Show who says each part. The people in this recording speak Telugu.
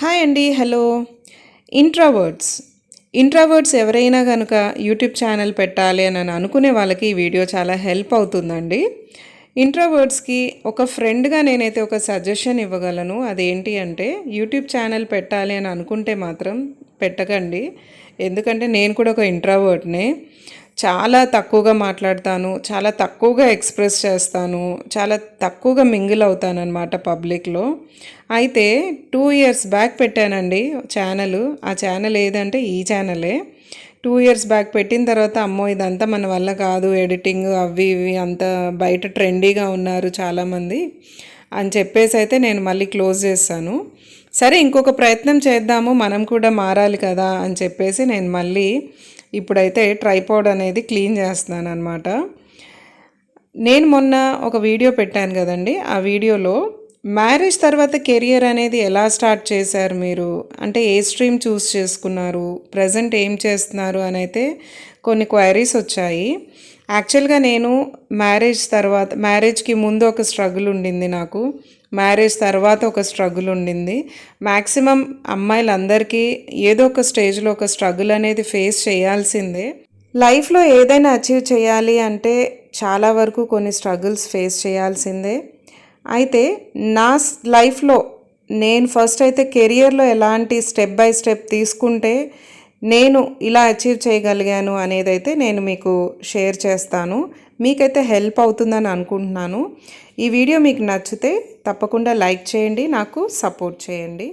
Speaker 1: హాయ్ అండి హలో. ఇంట్రావర్డ్స్ ఇంట్రావర్డ్స్ ఎవరైనా కనుక యూట్యూబ్ ఛానల్ పెట్టాలి అని అని అనుకునే వాళ్ళకి ఈ వీడియో చాలా హెల్ప్ అవుతుందండి. ఇంట్రావర్డ్స్కి ఒక ఫ్రెండ్గా నేనైతే ఒక సజెషన్ ఇవ్వగలను. అదేంటి అంటే యూట్యూబ్ ఛానల్ పెట్టాలి అని అనుకుంటే మాత్రం పెట్టకండి. ఎందుకంటే నేను కూడా ఒక ఇంట్రావర్డ్నే చాలా తక్కువగా మాట్లాడతాను చాలా తక్కువగా ఎక్స్ప్రెస్ చేస్తాను చాలా తక్కువగా మింగిల్ అవుతాను అనమాట పబ్లిక్లో అయితే టూ ఇయర్స్ బ్యాక్ పెట్టానండి ఛానల్ ఆ ఛానల్ ఏదంటే ఈ ఛానలే టూ ఇయర్స్ బ్యాక్ పెట్టిన తర్వాత అమ్మో ఇదంతా మన వల్ల కాదు ఎడిటింగ్ అవి ఇవి అంత బయట ట్రెండీగా ఉన్నారు చాలామంది అని చెప్పేసి అయితే నేను మళ్ళీ క్లోజ్ చేస్తాను. సరే ఇంకొక ప్రయత్నం చేద్దాము మనం కూడా మారాలి కదా అని చెప్పేసి నేను మళ్ళీ ఇప్పుడైతే ట్రైపాడ్ అనేది క్లీన్ చేస్తున్నాను అనమాట నేను మొన్న ఒక వీడియో పెట్టాను కదండి. ఆ వీడియోలో మ్యారేజ్ తర్వాత కెరియర్ అనేది ఎలా స్టార్ట్ చేశారు మీరు? అంటే ఏ స్ట్రీమ్ చూస్ చేసుకున్నారు? ప్రజెంట్ ఏం చేస్తున్నారు? అని అయితే కొన్ని క్వైరీస్ వచ్చాయి. యాక్చువల్గా నేను మ్యారేజ్ తర్వాత మ్యారేజ్కి ముందు ఒక స్ట్రగుల్ ఉండింది నాకు. మ్యారేజ్ తర్వాత ఒక స్ట్రగుల్ ఉండింది. మ్యాక్సిమం అమ్మాయిలందరికీ ఏదో ఒక స్టేజ్లో ఒక స్ట్రగుల్ అనేది ఫేస్ చేయాల్సిందే. లైఫ్లో ఏదైనా అచీవ్ చేయాలి అంటే చాలా వరకు కొన్ని స్ట్రగుల్స్ ఫేస్ చేయాల్సిందే. అయితే నా లైఫ్లో నేను ఫస్ట్ అయితే కెరియర్లో ఎలాంటి స్టెప్ బై స్టెప్ తీసుకుంటే నేను ఇలా అచీవ్ చేయగలిగాను అనేది అయితే నేను మీకు షేర్ చేస్తాను. మీకైతే హెల్ప్ అవుతుందని అనుకుంటున్నాను. ఈ వీడియో మీకు నచ్చితే తప్పకుండా లైక్ చేయండి నాకు సపోర్ట్ చేయండి.